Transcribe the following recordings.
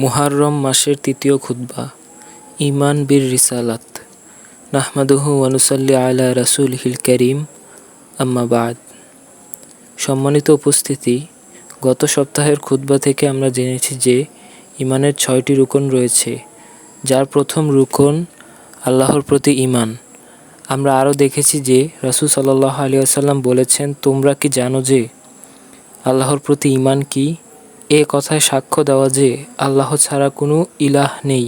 মুহাররম মাসের তৃতীয় খুতবা ইমান বীর রিসালাত, নাহমাদুহু ওয়ানুসাল্লি আলা রাসূলিহিল করিম, আম্মা বাদ। সম্মানিত উপস্থিতি, গত সপ্তাহের খুতবা থেকে আমরা জেনেছি যে ইমানের ছয়টি রুকন রয়েছে, যার প্রথম রুকন আল্লাহর প্রতি ইমান আমরা আরও দেখেছি যে রাসূল সাল্লাহ আলী আসাল্লাম বলেছেন, তোমরা কি জানো যে আল্লাহর প্রতি ইমান কি? এ কথায় সাক্ষ্য দেওয়া যে, আল্লাহ ছাড়া কোনো ইলাহ নেই,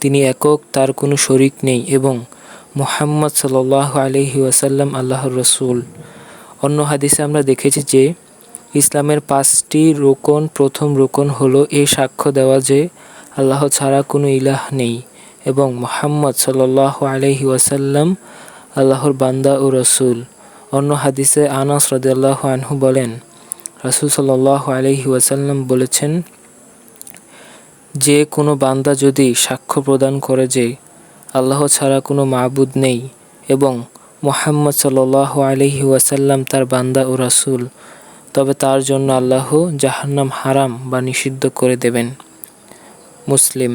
তিনি একক, তার কোনো শরিক নেই এবং মোহাম্মদ সাল্লাহ আলহি ওয়াসাল্লাম আল্লাহর রসুল। অন্য হাদিসে আমরা দেখেছি যে, ইসলামের পাঁচটি রোকন, প্রথম রোকন হলো এই সাক্ষ্য দেওয়া যে, আল্লাহ ছাড়া কোনো ইলাহ নেই এবং মোহাম্মদ সাল্লাহ আলহি ওয়াসাল্লাম আল্লাহর বান্দা ও রসুল। অন্য হাদিসে আনাস রদাল্লাহ আনহু বলেন রাসুল সাল্লাহ আলহি ওয়াসাল্লাম বলেছেন, যে কোনো বান্দা যদি সাক্ষ্য প্রদান করে যে আল্লাহ ছাড়া কোনো মাবুদ নেই এবং মোহাম্মদ সাল্লাহ আলহি ওয়াসাল্লাম তার বান্দা ও রাসুল, তবে তার জন্য আল্লাহ জাহান্নাম হারাম বা নিষিদ্ধ করে দেবেন। মুসলিম,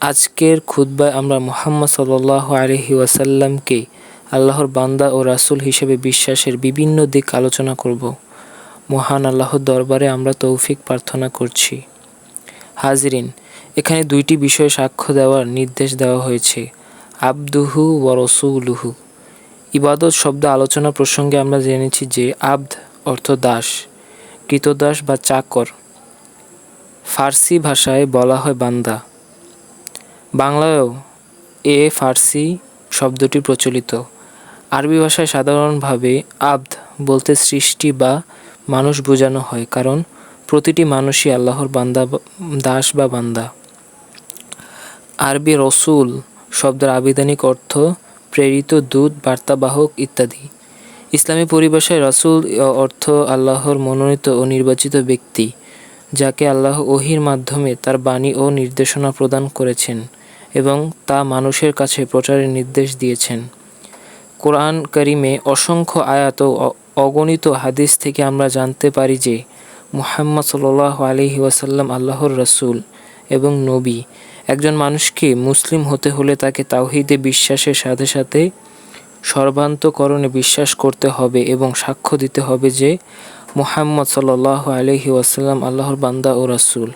আজকের খুদ্বায় আমরা মোহাম্মদ সাল্লাহ আলহি ওয়াসাল্লামকে আল্লাহর বান্দা ও রাসুল হিসেবে বিশ্বাসের বিভিন্ন দিক আলোচনা করব। মহান আল্লাহর দরবারে আমরা তৌফিক প্রার্থনা করছি। হাজরিন, এখানে দুইটি বিষয়ে সাক্ষ্য দেওয়ার নির্দেশ দেওয়া হয়েছে। আবদুহু ও রসুলুহু। ইবাদত শব্দ আলোচনা প্রসঙ্গে আমরা জেনেছি যে আব্দ অর্থ দাস, কৃতদাস বা চাকর। ফার্সি ভাষায় বলা হয় বান্দা। বাংলায়ও এ ফার্সি শব্দটি প্রচলিত। আরবি ভাষায় সাধারণভাবে আব্দ বলতে সৃষ্টি বা মানুষ বোঝানো হয়, কারণ প্রতিটি মানুষই আল্লাহর বান্দা দাস বা বান্দা। আরবি রসুল শব্দের আবিধানিক অর্থ প্রেরিত দূত, বার্তাবাহক ইত্যাদি। ইসলামী পরিভাষায় রসুল অর্থ আল্লাহর মনোনীত ও নির্বাচিত ব্যক্তি, যাকে আল্লাহ ওহির মাধ্যমে তার বাণী ও নির্দেশনা প্রদান করেছেন এবং তা মানুষের কাছে প্রচারের নির্দেশ দিয়েছেন। কোরআন করিমে অসংখ্য আয়াত অগণিত হাদিস থেকে আমরা জানতে পারি যে মুহাম্মদ সাল্লাহ আলহি ওয়াসাল্লাম আল্লাহর রসুল এবং নবী। একজন মানুষকে মুসলিম হতে হলে তাকে তাওহিদে বিশ্বাসের সাথে সাথে সর্বান্তকরণে বিশ্বাস করতে হবে এবং সাক্ষ্য দিতে হবে যে মুহাম্মদ সাল্লাহ আলহি ওয়াসাল্লাম আল্লাহর বান্দা ও রাসুল।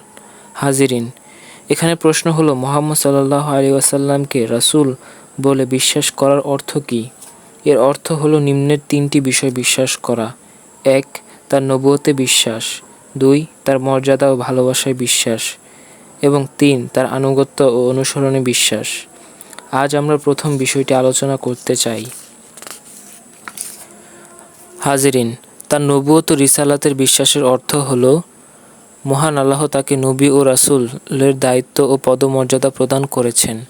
হাজিরিন, এখানে প্রশ্ন হলো, মোহাম্মদ সাল্লাহ আলী ওয়াসাল্লামকে রাসুল বলে বিশ্বাস করার অর্থ কী? এর অর্থ হলো নিম্নের তিনটি বিষয় বিশ্বাস করা। এক, তার নবুয়তে বিশ্বাস। দুই, তার মর্যাদা ও ভালোবাসায় বিশ্বাস। এবং তিন, তার আনুগত্য ও অনুসরণে বিশ্বাস। আজ আমরা প্রথম বিষয়টি আলোচনা করতে চাই। হাজিরিন, তার নবুয়ত রিসালাতের বিশ্বাসের অর্থ হল, মহান আল্লাহ তাকে নবী ও রাসুলের দায়িত্ব ও পদমর্যাদা প্রদান করেছেন।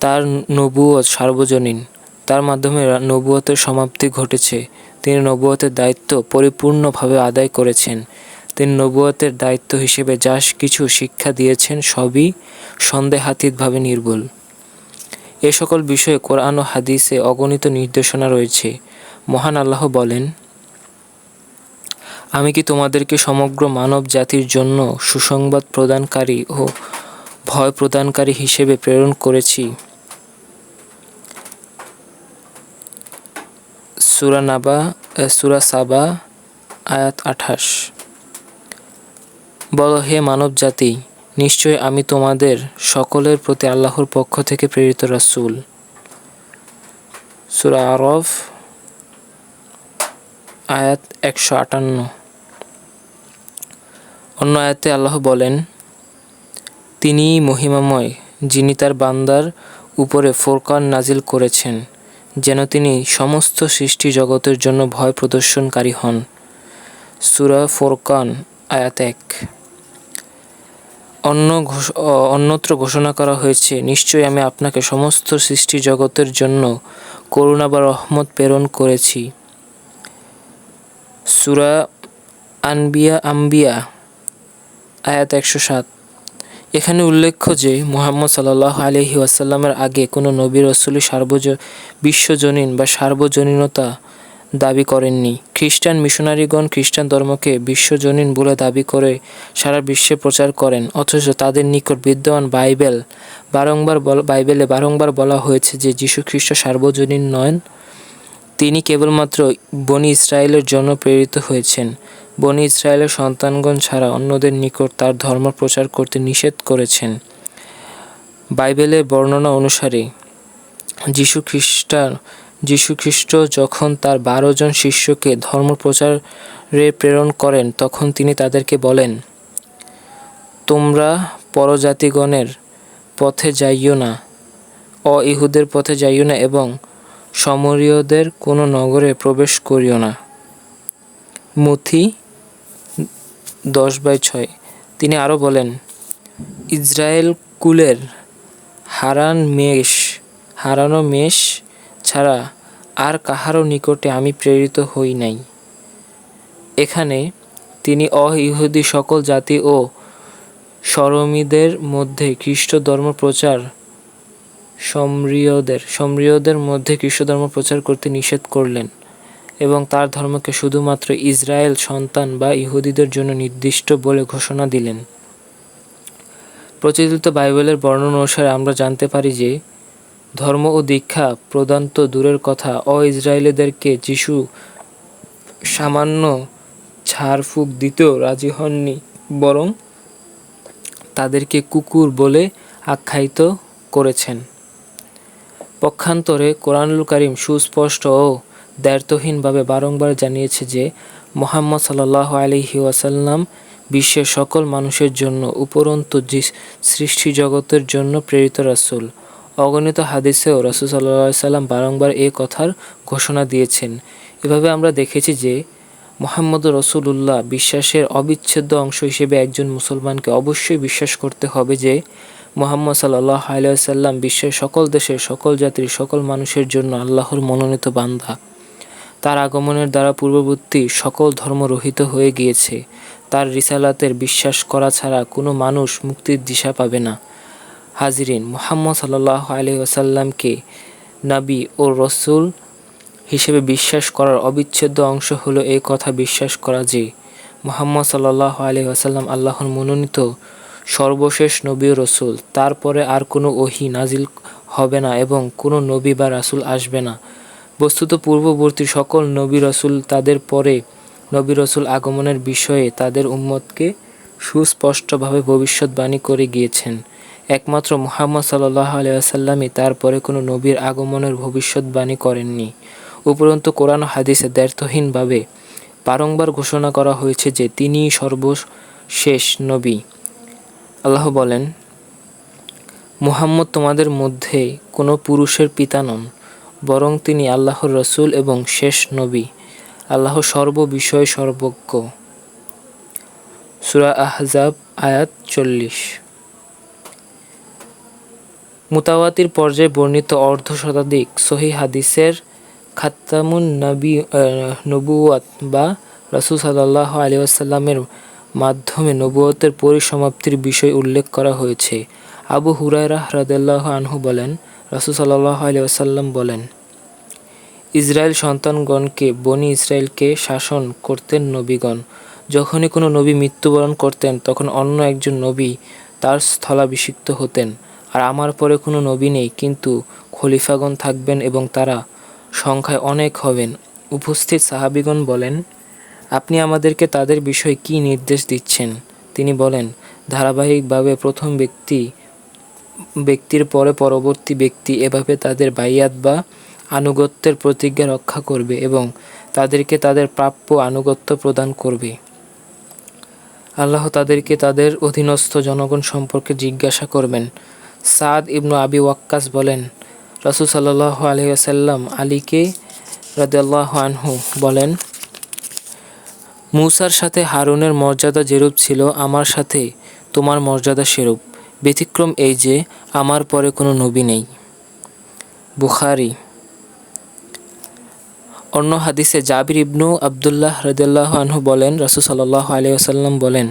তার নবুয়ত সার্বজনীন। তার মাধ্যমে নবুয়তের সমাপ্তি ঘটেছে। তিনি নবুয়তের দায়িত্ব পরিপূর্ণভাবে আদায় করেছেন। তিনি নবুয়তের দায়িত্ব হিসেবে যা কিছু শিক্ষা দিয়েছেন সবই সন্দেহাতীতভাবে নির্ভুল এ সকল বিষয়ে কোরআন ও হাদিসে অগণিত নির্দেশনা রয়েছে। মহান আল্লাহ বলেন, আমি কি তোমাদেরকে সমগ্র মানব জাতির জন্য সুসংবাদ প্রদানকারী ও ভয় প্রদানকারী হিসেবে প্রেরণ করেছি? সুরা নাবা সুরা সাবা, আয়াত আঠাশ। বল, হে মানব জাতি নিশ্চয় আমি তোমাদের সকলের প্রতি আল্লাহর পক্ষ থেকে প্রেরিত রাসুল। সুরা আরফ, আয়াত একশো আটান্ন। অন্য আয়াতে আল্লাহ বলেন তিনি মহিমাময়, যিনি তার বান্দার উপরে ফোরকান নাজিল করেছেন। যেন তিনি সমস্ত সৃষ্টি জগতের জন্য ভয় প্রদর্শনকারী হন। সুরা ফোরকান, আয়াত এক। অন্য অন্যত্র ঘোষণা করা হয়েছে, নিশ্চয়ই আমি আপনাকে সমস্ত সৃষ্টি জগতের জন্য করুণা বা রহমত প্রেরণ করেছি। সুরা আনবিয়া, আম্বিয়া, আয়াত একশো সাত। এখানে উল্লেখ্য যে মোহাম্মদ সাল্লাহ আলহি আসাল্লামের আগে কোনো নবী রসুলি সার্বজ, বিশ্বজনীন বা সার্বজনীনতা দাবি করেননি। খ্রিস্টান মিশনারিগণ খ্রিস্টান ধর্মকে বিশ্বজনীন বলে দাবি করে সারা বিশ্বে প্রচার করেন, অথচ তাদের নিকট বিদ্যমান বাইবেল বারংবার বল- বাইবেলে বারংবার বলা হয়েছে যে যীশু খ্রিস্ট সার্বজনীন নন। তিনি কেবলমাত্র বনি ইসরায়েলের জন্য প্রেরিত হয়েছেন। বনি ইসরায়েলের সন্তানগণ ছাড়া অন্যদের নিকট তার ধর্ম প্রচার করতে নিষেধ করেছেন। বাইবেলের বর্ণনা অনুসারে, যীশু খ্রিস্টার যীশু খ্রিস্ট যখন তার বারো জন শিষ্যকে ধর্ম প্রচারে প্রেরণ করেন, তখন তিনি তাদেরকে বলেন, তোমরা পরজাতিগণের পথে যাইও না অ ইহুদের পথে যাইও না এবং সমরীয়দের কোনো নগরে প্রবেশ করিও না। মথি দশ বাই ছয়। তিনি আরও বলেন, ইসরায়েল কুলের হারান মেষ, হারানো মেষ ছাড়া আর কাহারও নিকটে আমি প্রেরিত হই নাই। এখানে তিনি অ-ইহুদি সকল জাতি ও সরমীদের মধ্যে খ্রিস্ট ধর্ম প্রচার সমরীয়দের সম্রিয়দের মধ্যে খ্রিস্ট ধর্ম প্রচার করতে নিষেধ করলেন এবং তার ধর্মকে শুধুমাত্র ইসরায়েল সন্তান বা ইহুদিদের জন্য নির্দিষ্ট বলে ঘোষণা দিলেন। প্রচলিত বাইবেলের বর্ণনা অনুসারে আমরা জানতে পারি যে, ধর্ম ও দীক্ষা প্রদান তো দূরের কথা অ ইসরায়েলিদেরকে যিশু সামান্য ঝাড়ফুঁক দিতেও রাজি হননি, বরং তাদেরকে কুকুর বলে আখ্যায়িত করেছেন। পক্ষান্তরে কোরআনুল করিম সুস্পষ্ট ও দ্ব্যর্থহীনভাবে বারংবার জানিয়েছে যে, মোহাম্মদ সাল্লাহ আলহি ওয়াসাল্লাম বিশ্বের সকল মানুষের জন্য উপরন্তু সৃষ্টি জগতের জন্য প্রেরিত রাসূল। অগণিত হাদিসেও রাসূল সাল্লাহ সাল্লাম বারংবার এ কথার ঘোষণা দিয়েছেন। এভাবে আমরা দেখেছি যে, মোহাম্মদ রসুলুল্লাহ বিশ্বাসের অবিচ্ছেদ্য অংশ হিসেবে একজন মুসলমানকে অবশ্যই বিশ্বাস করতে হবে যে মোহাম্মদ সাল্লাহ আলিয়াল্লাম বিশ্বের সকল দেশের, সকল জাতির, সকল মানুষের জন্য আল্লাহর মনোনীত বান্দা। তার আগমনের দ্বারা পূর্ববর্তী সকল ধর্ম রহিত হয়ে গিয়েছে। তার রিসালাতের বিশ্বাস করা ছাড়া কোনো মানুষ মুক্তির দিশা পাবে না। হাজিরিন, মোহাম্মদ সাল্লাহ আলি ওসাল্লামকে নাবি ও রসুল হিসেবে বিশ্বাস করার অবিচ্ছেদ্য অংশ হলো এই কথা বিশ্বাস করা যে, মোহাম্মদ সাল্লাহ আলি আসাল্লাম আল্লাহর মনোনীত সর্বশেষ নবী রসুল। তারপরে আর কোনো ওহি নাজিল হবে না এবং কোনো নবী বা রাসুল আসবে না। বস্তুত পূর্ববর্তী সকল নবী রসুল তাদের পরে নবী রসুল আগমনের বিষয়ে তাদের উম্মতকে সুস্পষ্টভাবে ভবিষ্যৎবাণী করে গিয়েছেন। একমাত্র মুহাম্মদ সাল্লাহ আলিয়াসাল্লামই তারপরে কোনো নবীর আগমনের ভবিষ্যৎবাণী করেননি। উপরন্তু কোরআন হাদিসে দ্ব্যর্থহীনভাবে বারংবার ঘোষণা করা হয়েছে যে তিনিই সর্বশেষ নবী। আল্লাহ বলেন, মুহাম্মদ তোমাদের মধ্যে কোনো পুরুষের পিতা নন, বরং তিনি আল্লাহর রসুল এবং শেষ নবী, আল্লাহ সর্ববিষয়ে সর্বজ্ঞ। সুরা আহজাব, আয়াত চল্লিশ। মুতাওয়াতির পর্যায়ে বর্ণিত অর্ধ শতাধিক সহি হাদিসের খাত্তামুন নবী নবুয়াত বা রাসূল সাল্লাহ আলী আসাল্লামের মাধ্যমে নবুয়তের পরিসমাপ্তির বিষয় উল্লেখ করা হয়েছে। আবু হুরায়রা রাদেল্লাহ আনহু বলেন, রাসূল সাল্লাহ আলী আসাল্লাম বলেন, ইসরায়েল সন্তানগণকে, বনি ইসরায়েলকে শাসন করতেন নবীগণ। যখনই কোনো নবী মৃত্যুবরণ করতেন, তখন অন্য একজন নবী তার স্থলাভিষিক্ত হতেন। আর আমার পরে কোনো নবী নেই, কিন্তু খলিফাগণ থাকবেন এবং তারা সংখ্যায় অনেক হবেন। উপস্থিত সাহাবিগণ বলেন আপনি আমাদেরকে তাদের বিষয়ে কী নির্দেশ দিচ্ছেন? তিনি বলেন, ধারাবাহিকভাবে প্রথম ব্যক্তি, ব্যক্তির পরে পরবর্তী ব্যক্তি এভাবে তাদের বাইয়াত বা আনুগত্যের প্রতিজ্ঞা রক্ষা করবে এবং তাদেরকে তাদের প্রাপ্য আনুগত্য প্রদান করবে। আল্লাহ তাদেরকে তাদের অধীনস্থ জনগণ সম্পর্কে জিজ্ঞাসা করবেন। সাদ ইবনু আবি ওয়াক্কাস বলেন, রাসূল সাল্লাহ আলহিহাসাল্লাম আলীকে রাদিয়াল্লাহু আনহু বলেন মূসার সাথে হারুনের মর্যাদা যেরূপ ছিল, আমার সাথে তোমার মর্যাদা সেরূপ। ব্যতিক্রম এই যে, আমার পরে কোনো নবী নেই। বুখারি। অন্য হাদিসে জাবির ইবনু আবদুল্লাহ রদিয়াল্লাহ আনহু বলেন, রাসূল সাল্লাহ আলিয়া সাল্লাম বলেন,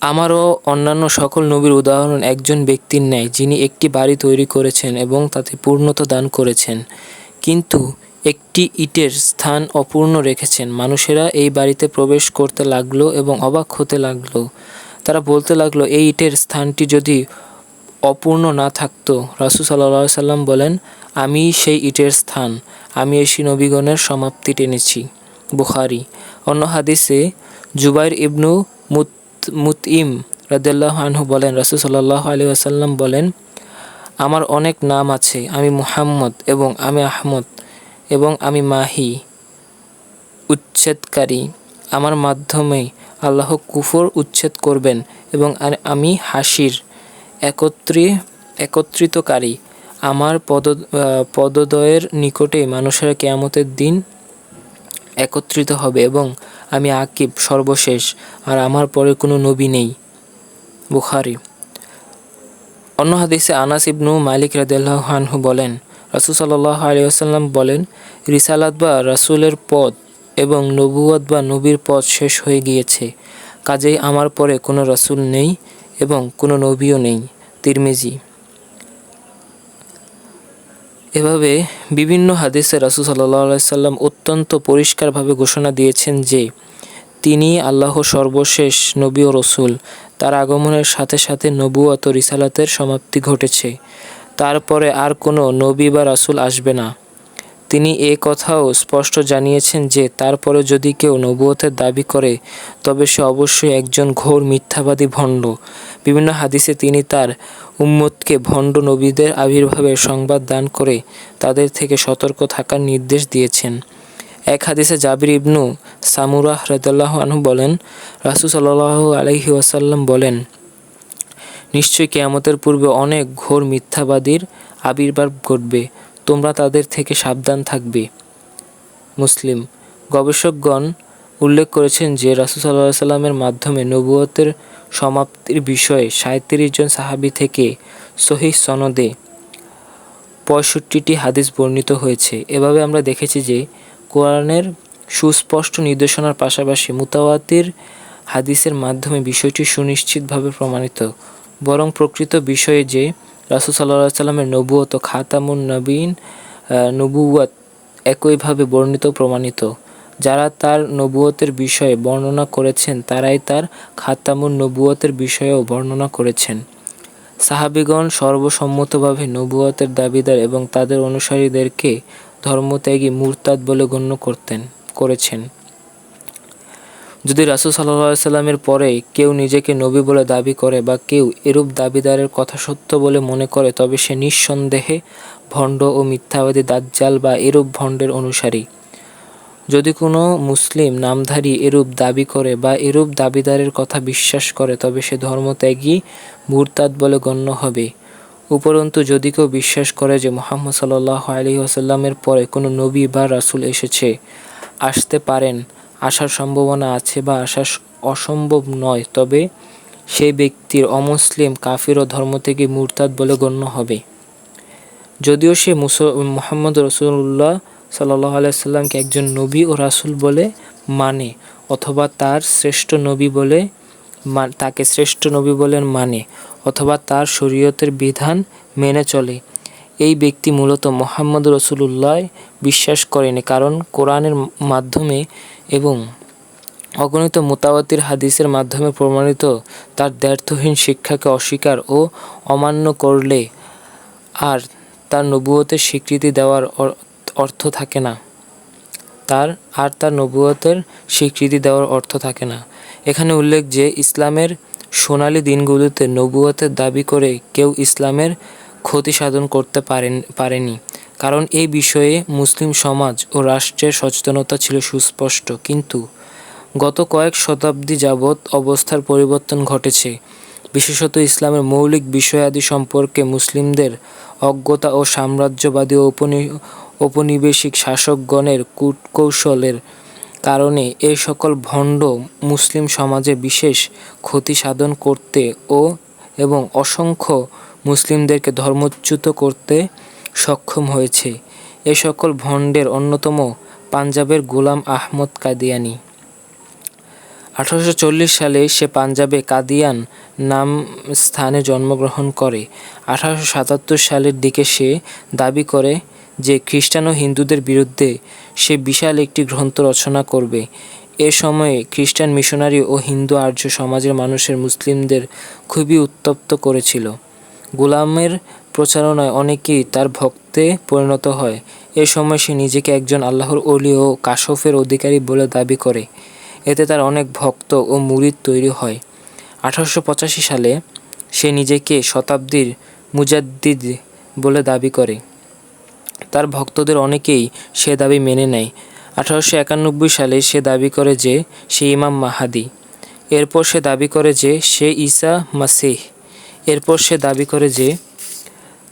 আমারও অন্যান্য সকল নবীর উদাহরণ একজন ব্যক্তির ন্যায়, যিনি একটি বাড়ি তৈরি করেছেন এবং তাতে পূর্ণতা দান করেছেন। কিন্তু একটি ইটের স্থান অপূর্ণ রেখেছেন। মানুষেরা এই বাড়িতে প্রবেশ করতে লাগল এবং অবাক হতে লাগল। তারা বলতে লাগল, এই ইটের স্থানটি যদি অপূর্ণ না থাকতো, রাসুল সাল্লাহ সাল্লাম বলেন, আমি সেই ইটের স্থান। আমি এসি নবীগণের সমাপ্তি টেনেছি। বুখারি। অন্য হাদিসে জুবাইর ইবনু মুত মুতইম রাদিয়াল্লাহু আনহু বলেন, রাসুল সাল্লাহ আলী আসাল্লাম বলেন, আমার অনেক নাম আছে। আমি মুহাম্মদ এবং আমি আহমদ। এবং আমি মাহি, উচ্ছেদকারী। আমার মাধ্যমে আল্লাহ কুফর উচ্ছেদ করবেন এবং আমি হাসির, একত্রে, একত্রিতকারী। আমার পদ পদদয়ের নিকটে মানুষেরা কেয়ামতের দিন একত্রিত হবে এবং আমি আকিব সর্বশেষ, আর আমার পরে কোনো নবী নেই। বুখারি। অন্য হাদিসে আনাস ইবনু মালিক রাদিয়াল্লাহু আনহু বলেন রাসূল সাল্লাল্লাহু আলাইহি ওয়াসাল্লাম বলেন, রিসালাত বা রাসূলের পদ এবং নবুয়ত বা নবীর পদ শেষ হয়ে গিয়েছে। কাজেই আমার পরে কোনো রাসূল নেই এবং কোনো নবীও নেই। তিরমিজি। এভাবে বিভিন্ন হাদিসে রাসূল আলাইহি সাল্লাম অত্যন্ত পরিষ্কারভাবে ঘোষণা দিয়েছেন যে, তিনি আল্লাহ সর্বশেষ নবী ও রসুল। তার আগমনের সাথে সাথে নবুয়ত ও রিসালাতের সমাপ্তি ঘটেছে। তারপরে আর কোনো নবী বা রাসূল আসবে না। তিনি এ কথাও স্পষ্ট জানিয়েছেন যে তারপরে যদি কেউ নবুয়তের দাবি করে, তবে সে অবশ্যই একজন ঘোর মিথ্যাবাদী ভণ্ড। বিভিন্ন হাদিসে তিনি তার উম্মতকে ভণ্ড নবীদের আবির্ভাবের সংবাদ দান করে তাদের থেকে সতর্ক থাকার নির্দেশ দিয়েছেন। এক হাদিসে জাবির ইবনু সামুরাহ রাদিয়াল্লাহু আনহু বলেন, রাসূল সাল্লাল্লাহু আলাইহি ওয়াসাল্লাম বলেন নিশ্চয়ই কেয়ামতের পূর্বে অনেক ঘোর মিথ্যাবাদীর আবির্ভাব ঘটবে। তোমরা তাদের থেকে সাবধান থাকবে। মুসলিম গবেষকগণ উল্লেখ করেছেন যে রাসূল সাল্লাহ সাল্লামের মাধ্যমে নবুয়তের সমাপ্তির বিষয়ে সাঁত্রিশ জন সাহাবী থেকে সহিহ সনদে পঁয়ষট্টিটি হাদিস বর্ণিত হয়েছে। এভাবে আমরা দেখেছি যে কোরআনের সুস্পষ্ট নির্দেশনার পাশাপাশি মুতাওয়াতির হাদিসের মাধ্যমে বিষয়টি সুনিশ্চিতভাবে প্রমাণিত। বরং প্রকৃত বিষয়ে যে, রাসূল সাল্লাহ সাল্লামের নবুয়ত খাতামুন নবীন নবুয়াত একইভাবে বর্ণিত, প্রমাণিত। যারা তার নবুয়তের বিষয়ে বর্ণনা করেছেন, তারাই তার খাতামুন নবুয়তের বিষয়েও বর্ণনা করেছেন। সাহাবিগণ সর্বসম্মতভাবে নবুয়তের দাবিদার এবং তাদের অনুসারীদেরকে ধর্মত্যাগী মুরতাদ বলে গণ্য করতেন, করেছেন। যদি রাসূল সাল্লাহ সাল্লামের পরে কেউ নিজেকে নবী বলে দাবি করে বা কেউ এরূপ দাবিদারের কথা সত্য বলে মনে করে, তবে সে নিঃসন্দেহে ভণ্ড ও মিথ্যাবাদী দাজ্জাল বা এরূপ ভণ্ডের অনুসারী। যদি কোনো মুসলিম নামধারী এরূপ দাবি করে বা এরূপ দাবিদারের কথা বিশ্বাস করে, তবে সে ধর্মত্যাগী মুরতাদ বলে গণ্য হবে। উপরন্তু, যদি কেউ বিশ্বাস করে যে মোহাম্মদ সাল্লাহ আলী আসাল্লামের পরে কোনো নবী বা রাসূল এসেছে, আসতে পারেন। আসার সম্ভাবনা আছে বা আসা অসম্ভব নয়, তবে সেই ব্যক্তির অমুসলিম কাফির ও ধর্ম থেকে মুরতাদ বলে গণ্য হবে। যদিও সে মুস মোহাম্মদ রসুল্লাহ সাল্লাহ আলাইসাল্লামকে একজন নবী ও রাসূল বলে মানে অথবা তার শ্রেষ্ঠ নবী বলে তাকে শ্রেষ্ঠ নবী বলে মানে অথবা তার শরীয়তের বিধান মেনে চলে। এই ব্যক্তি মূলত মোহাম্মদ রসুল্লাহ বিশ্বাস করেনি, কারণ কোরআনের মাধ্যমে এবং অগণিত মোতাবাতির হাদিসের মাধ্যমে প্রমাণিত তার দ্ব্যর্থহীন শিক্ষাকে অস্বীকার ও অমান্য করলে আর তার নবুয়তের স্বীকৃতি দেওয়ার অর্থ থাকে না। তার আর তার নবুয়তের স্বীকৃতি দেওয়ার অর্থ থাকে না। এখানে উল্লেখ যে ইসলামের সোনালী দিনগুলোতে নবুয়তের দাবি করে কেউ ইসলামের ক্ষতি সাধন করতে পারেন, পারেনি। কারণ এই বিষয়ে মুসলিম সমাজ ও রাষ্ট্রের সচেতনতা ছিল সুস্পষ্ট। কিন্তু গত কয়েক শতাব্দী যাবৎ অবস্থার পরিবর্তন ঘটেছে। বিশেষত ইসলামের মৌলিক বিষয়াদি সম্পর্কে মুসলিমদের অজ্ঞতা ও সাম্রাজ্যবাদী ঔপনিবেশিক শাসকগণের কূটকৌশলের কারণে এই সকল ভণ্ড মুসলিম সমাজে বিশেষ ক্ষতি সাধন করতে ও, এবং অসংখ্য মুসলিমদেরকে ধর্মচ্যুত করতে সক্ষম হয়েছে। এ সকল ভণ্ডের অন্যতম পাঞ্জাবের গোলাম আহমদ কাদিয়ানি। আঠারোশো চল্লিশ সালে সে পাঞ্জাবে কাদিয়ান নাম স্থানে জন্মগ্রহণ করে। আঠারোশো সাতাত্তর সালের দিকে সে দাবি করে যে খ্রিস্টান ও হিন্দুদের বিরুদ্ধে সে বিশাল একটি গ্রন্থ রচনা করবে। এ সময়ে খ্রিস্টান মিশনারি ও হিন্দু আর্য সমাজের মানুষের মুসলিমদের খুবই উত্তপ্ত করেছিল। গোলামের প্রচারণায় অনেকেই তার ভক্তে পরিণত হয়। এ সময় সে নিজেকে একজন আল্লাহর অলি ও কাশফের অধিকারী বলে দাবি করে। এতে তার অনেক ভক্ত ও মুরিদ তৈরি হয়। আঠারোশো পঁচাশি সালে সে নিজেকে শতাব্দীর মুজাদ্দিদ বলে দাবি করে। তার ভক্তদের অনেকেই সে দাবি মেনে নেয়। আঠারোশো একানব্বই সালে সে দাবি করে যে সে ইমাম মাহাদি। এরপর সে দাবি করে যে সে ঈসা মাসিহ। এরপর সে দাবি করে যে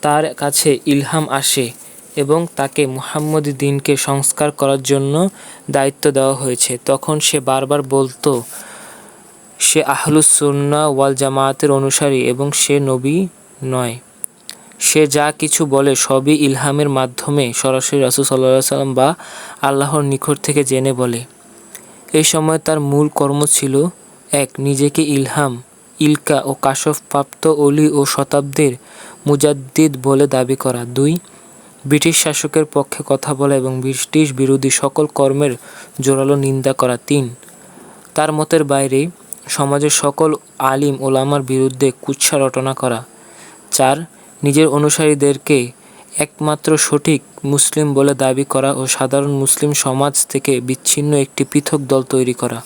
তার কাছে ইলহাম আসে এবং তাকে মুহাম্মদি দিনকে সংস্কার করার জন্য দায়িত্ব দেওয়া হয়েছে। তখন সে বারবার বলতো, সে আহলুস সুন্না ওয়াল জামায়াতের অনুসারী এবং সে নবী নয়। সে যা কিছু বলে সবই ইলহামের মাধ্যমে সরাসরি রাসুল সাল্লাহ সাল্লাম বা আল্লাহর নিকট থেকে জেনে বলে। এই সময় তার মূল কর্ম ছিল, এক, নিজেকে ইলহাম ইলকা ও কাশফ প্রাপ্ত অলি ও শতাব্দীর মুজাদ্দিদ বলে দাবি করা। দুই, ব্রিটিশ শাসকের পক্ষে কথা বলা এবং ব্রিটিশ বিরোধী সকল কর্মের জোরালো নিন্দা করা। তিন, তার মতের বাইরে সমাজের সকল আলিম ওলামার বিরুদ্ধে কুৎসা রটনা করা। চার, নিজের অনুসারীদেরকে একমাত্র সঠিক মুসলিম বলে দাবি করা ও সাধারণ মুসলিম সমাজ থেকে বিচ্ছিন্ন একটি পৃথক দল তৈরি করা।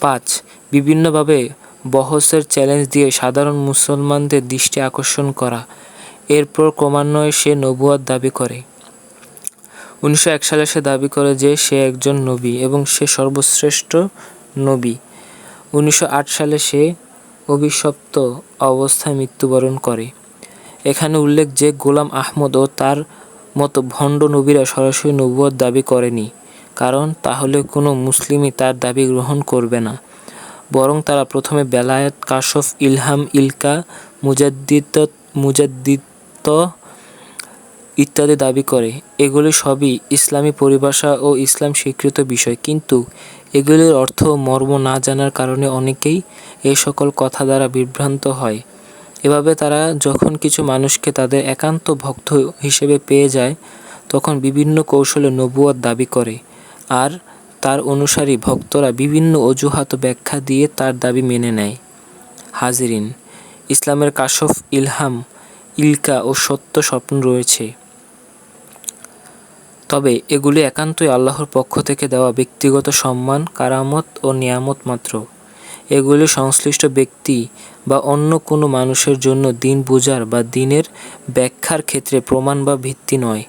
পাঁচ, বিভিন্নভাবে বহসের চ্যালেঞ্জ দিয়ে সাধারণ মুসলমানদের দৃষ্টি আকর্ষণ করা। এরপর ক্রমান্বয়ে সে নবুয়াদ দাবি করে। উনিশশো এক সালে সে দাবি করে যে সে একজন নবী এবং সে সর্বশ্রেষ্ঠ নবী। উনিশশো আট সালে সে অভিশপ্ত অবস্থায় মৃত্যুবরণ করে। এখানে উল্লেখ যে গোলাম আহমদ ও তার মতো ভণ্ড নবীরা সরাসরি নবুয়ত দাবি করেনি, কারণ তাহলে কোনো মুসলিমই তার দাবি গ্রহণ করবে না। বরং তারা প্রথমে বেলায়েত, কাশফ, ইলহাম, ইলকা, মুজাদ্দিত মুজাদ্দিত ইত্যাদি দাবি করে। এগুলি সবই ইসলামী পরিভাষা ও ইসলাম স্বীকৃত বিষয়। কিন্তু এগুলির অর্থ মর্ম না জানার কারণে অনেকেই এই সকল কথা দ্বারা বিভ্রান্ত হয়। এভাবে তারা যখন কিছু মানুষকে তাদের একান্ত ভক্ত হিসেবে পেয়ে যায়, তখন বিভিন্ন কৌশলে নবুয়াদ দাবি করে। আর তার অনুসারী ভক্তরা বিভিন্ন অজুহাত ব্যাখ্যা দিয়ে তার দাবি মেনে নেয়। হাজিরিন, ইসলামের কাশফ, ইলহাম, ইলকা ও সত্য স্বপ্ন রয়েছে। তবে এগুলি একান্তই আল্লাহর পক্ষ থেকে দেওয়া ব্যক্তিগত সম্মান, কারামত ও নিয়ামত মাত্র। এগুলি সংশ্লিষ্ট ব্যক্তি বা অন্য কোনো মানুষের জন্য দিন বোঝার বা দিনের ব্যাখ্যার ক্ষেত্রে প্রমাণ বা ভিত্তি নয়।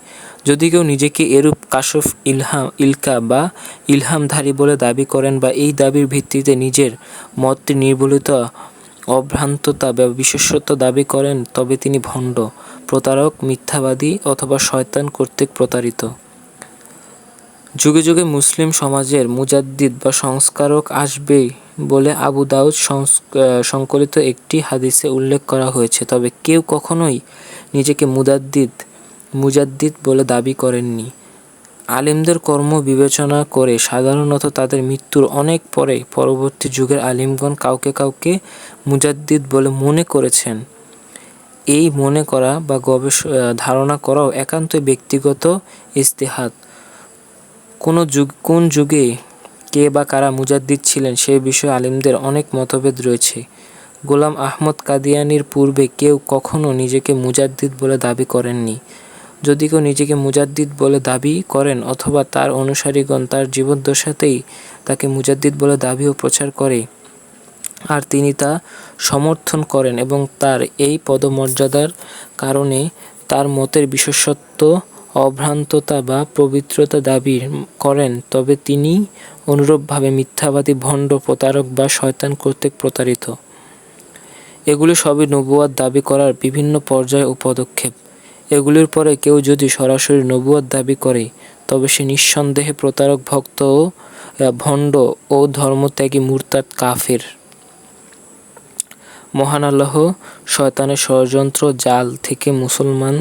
যদি কেউ নিজেকে এরূপ কাশফ ইলহাম ইলকা বা ইলহামধারী বলে দাবি করেন বা এই দাবির ভিত্তিতে নিজের মতটি নির্বলিত, অভ্রান্ততা বা বিশেষত্ব দাবি করেন, তবে তিনি ভণ্ড, প্রতারক, মিথ্যাবাদী অথবা শয়তান কর্তৃক প্রতারিত। যুগে যুগে মুসলিম সমাজের মুজাদ্দিদ বা সংস্কারক আসবে বলে আবু দাউদ সংকলিত একটি হাদিসে উল্লেখ করা হয়েছে। তবে কেউ কখনোই নিজেকে মুজাদ্দিদ মুজাদ্দিদ বলে দাবি করেননি। আলিমদের কর্ম বিবেচনা করে সাধারণত তাদের মৃত্যুর অনেক পরে পরবর্তী যুগের আলিমগণ কাউকে কাউকে মুজাদ্দিদ বলে মনে করেছেন। এই মনে করা বা গবেষ ধারণা করাও একান্তই ব্যক্তিগত ইস্তেহাত। কোনো যুগ, কোন যুগে কে বা কারা মুজাদ্দিদ ছিলেন সে বিষয়ে আলিমদের অনেক মতভেদ রয়েছে। গোলাম আহমদ কাদিয়ানির পূর্বে কেউ কখনো নিজেকে মুজাদ্দিদ বলে দাবি করেননি। যদি কেউ নিজেকে মুজাদ্দিদ বলে দাবি করেন অথবা তার অনুসারীগণ তার জীবদ্দশাতেই তাকে মুজাদ্দিদ বলে দাবি ও প্রচার করে, আর তিনি তা সমর্থন করেন এবং তার এই পদমর্যাদার কারণে তার মতের বিশেষত্ব, অভ্রান্ততা বা পবিত্রতা দাবি করেন, তবে তিনি অনুরূপভাবে মিথ্যাবাদী ভণ্ড প্রতারক বা শয়তান কর্তৃক প্রতারিত। এগুলি সবই নবুয়াদ দাবি করার বিভিন্ন পর্যায় ও পদক্ষেপ। এগুলির পরে কেউ যদি সরাসরি নবুয়াদ দাবি করে, তবে সে নিঃসন্দেহে প্রতারক, ভক্ত ও ভণ্ড ও ধর্মত্যাগী মুরতাদ কাফের। মহান আল্লাহ শয়তানের ষড়যন্ত্র, জাল থেকে মুসলমান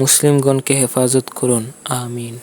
মুসলিমগণকে হেফাজত করুন। আমিন।